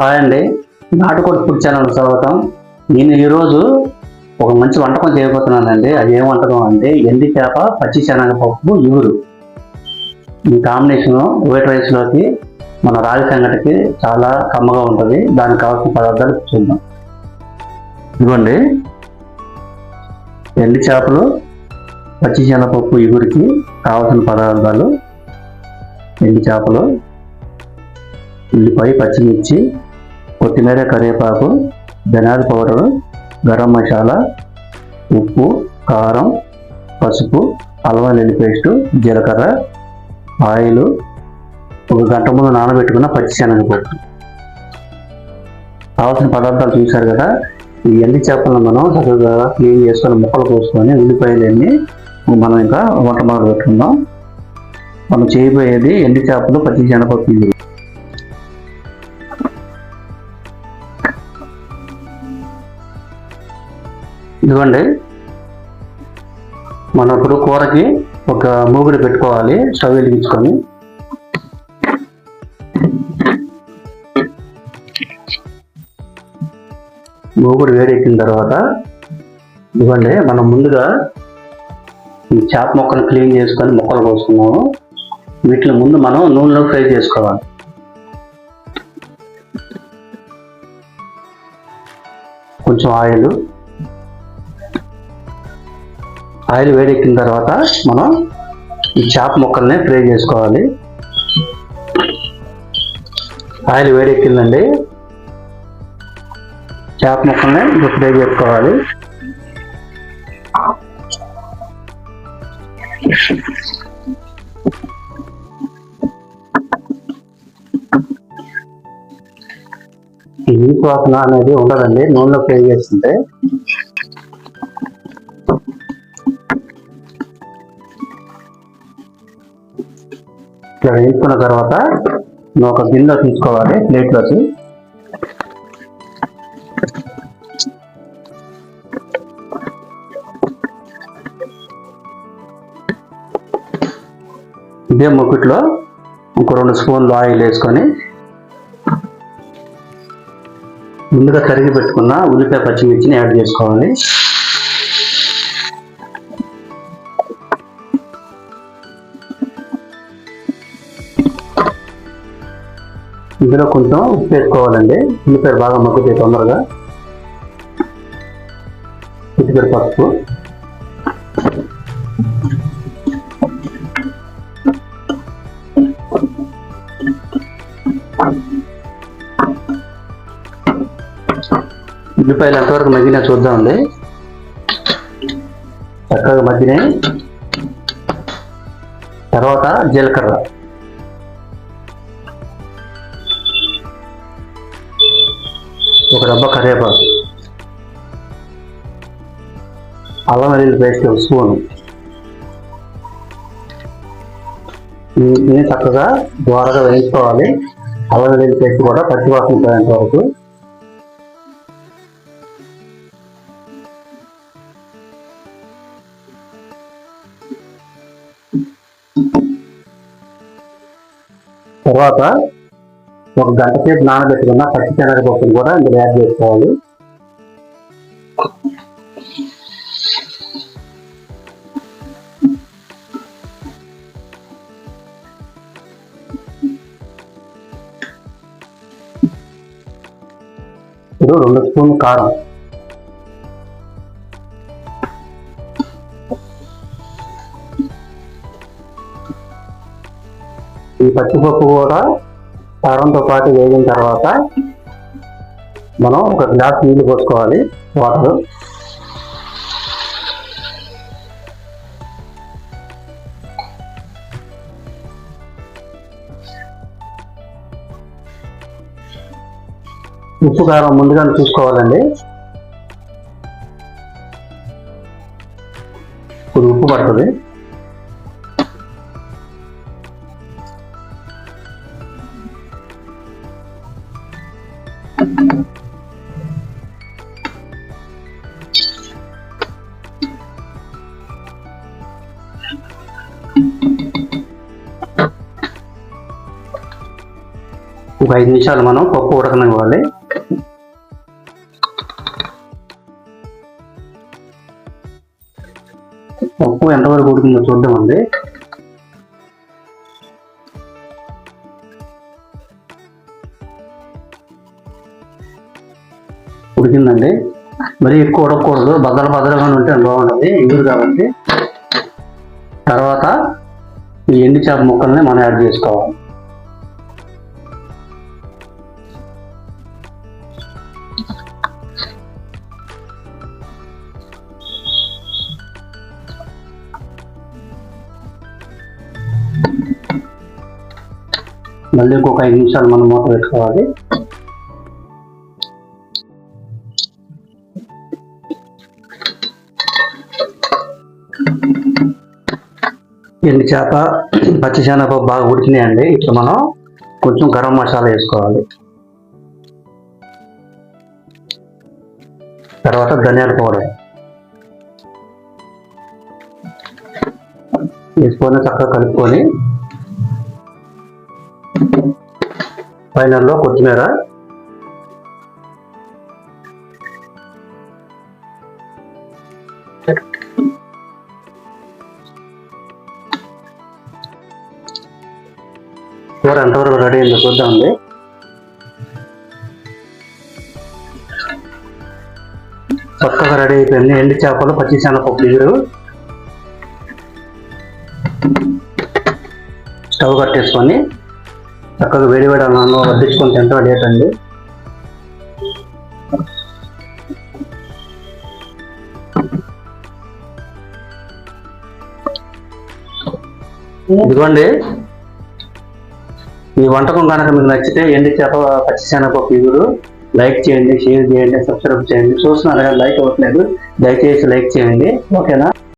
Hi అండి నాటుకోడి food channel స్వాగతం. నేను ఈరోజు ఒక మంచి వంటకం చేయబోతున్నానండి. అది ఏం వంటకం అంటే ఎండి చేప పచ్చి శనగపప్పు ఇగురు ఈ కాంబినేషన్ వైట్ రైస్లోకి మన రాగి సంగటికి చాలా కమ్మగా ఉంటుంది. దానికి కావాల్సిన పదార్థాలు చూద్దాం. ఇదిగోండి. ఎండి చేపలు పచ్చి శనగపప్పు ఇగురికి కావాల్సిన పదార్థాలు. ఎండి చేపలు ఉల్లిపాయ పచ్చిమిర్చి కొత్తిమీర కరివేపాకు ధనియాల పౌడరు గరం మసాలా ఉప్పు కారం పసుపు అల్లం వెల్లుల్లి పేస్టు జీలకర్ర ఆయిల్. ఒక గంట ముందు నానబెట్టుకున్న పచ్చిశనగపప్పు కావాల్సిన పదార్థాలు చూశారు కదా ఈ ఎండి చేపలను మనం చక్కగా క్లీన్ చేసుకొని ముక్కలు కోసుకొని ఉల్లిపాయలన్నీ మనం ఇంకా వంట మొదలు పెట్టుకుందాం మనం చేయబోయేది ఎండి చేపలు పచ్చి శనగపప్పు ఇదిగోండి. మనం ఇప్పుడు కూరకి ఒక మూగుడు పెట్టుకోవాలి స్టవ్ వెలిగించుకొని. మూగుడు వేడెక్కిన తర్వాత ఇదిగోండి మనం ముందుగా ఈ చేప మొక్కను క్లీన్ చేసుకొని మొక్కలు కోసుకున్నాము. వీటిని ముందు మనం నూనెలో ఫ్రై చేసుకోవాలి. కొంచెం ఆయిల్ ఆయిల్ వేడెక్కిన తర్వాత మనం ఈ చేప ముక్కల్ని ఫ్రై చేసుకోవాలి. ఆయిల్ వేడెక్కిందండి. చేప ముక్కల్ని ఇప్పుడు ఫ్రై చేసుకోవాలి. ఈ వాసన అనేది ఉండదండి నూనెలో ఫ్రై చేస్తుంటే. ఇట్లా వేసుకున్న తర్వాత నువ్వు ఒక గిన్నె తీసుకోవాలి ప్లేట్లోకి. ఇదే ముక్కుట్లో ఒక రెండు స్పూన్లు ఆయిల్ వేసుకొని ముందుగా కరిగి పెట్టుకున్న ఉల్లిపాయ పచ్చిమిర్చిని యాడ్ చేసుకోవాలి. ఇందులో కొంచెం ఉప్పు వేసుకోవాలండి. ఉల్లిపాయ బాగా మగ్గుతాయి తొందరగా. చిటికెడ పసుపు. ఉల్లిపాయలు ఎంతవరకు మగ్గినా చూద్దామండి. చక్కగా మగ్గినాయి. తర్వాత జీలకర్ర. ఒక డబ్బా కరివేపాకు అల్లం వెల్లుల్లి పేస్ట్ ఒక స్పూన్. వీటిని చక్కగా ద్వారగా వేయించుకోవాలి. అల్లం వెల్లుల్లి పేస్ట్ కూడా పచ్చివాసన పోయేంత వరకు. తర్వాత ఒక గంట సేపు నానబెట్టుకున్న పచ్చి శనగపప్పును కూడా ఇందులో యాడ్ చేసుకోవాలి. ఇప్పుడు రెండు స్పూన్ కారం. ఈ పచ్చిపప్పు కూడా కారంతో పాటు వేగిన తర్వాత మనం ఒక గ్లాస్ నీళ్ళు పోసుకోవాలి వాటర్. ఉప్పు కారం ముందుగానే చూసుకోవాలండి ఇప్పుడు ఉప్పు పడుతుంది. ఒక ఐదు నిమిషాలు మనం పప్పు ఉడకనివ్వాలి పప్పు ఎంతవరకు ఉడికిందో చూద్దామండి. ఉడికిందండి. మరి ఎక్కువ ఉడకూడదు బద్దలు బద్దలుగా ఉంటే బాగుంటుంది. ఇందుకు కాబట్టి. తర్వాత ఈ ఎండు చేప ముక్కల్ని మనం యాడ్ చేసుకోవాలి. మళ్ళీ ఇంకొక ఐదు నిమిషాలు మనం మూత పెట్టుకోవాలి. ఎండు చేప పచ్చి శనగపప్పు బాగా ఉడికినాయండి. ఇప్పుడు మనం కొంచెం గరం మసాలా వేసుకోవాలి. తర్వాత ధనియాల పౌడర్. వేసుకొని చక్కగా కలుపుకొని ఫైనల్లో కొత్తిమీర కూర ఎంతవరకు రెడీ అయిందో చూద్దామండి చక్కగా రెడీ అయిపోయింది. ఎండి చేపలు పచ్చి శనగపప్పు ఇగురు స్టవ్ కట్టేసుకొని చక్కగా వేడి వేడి అన్నంలో వడ్డించుకొని తింటా లేటండి ఇదిగోండి. ఈ వంటకం కనుక మీకు నచ్చితే ఎండి చేప పచ్చి శనగపప్పు ఇగురు లైక్ చేయండి షేర్ చేయండి సబ్స్క్రైబ్ చేయండి. చూస్తున్నారు లైక్ అవ్వట్లేదు. దయచేసి లైక్ చేయండి. ఓకేనా?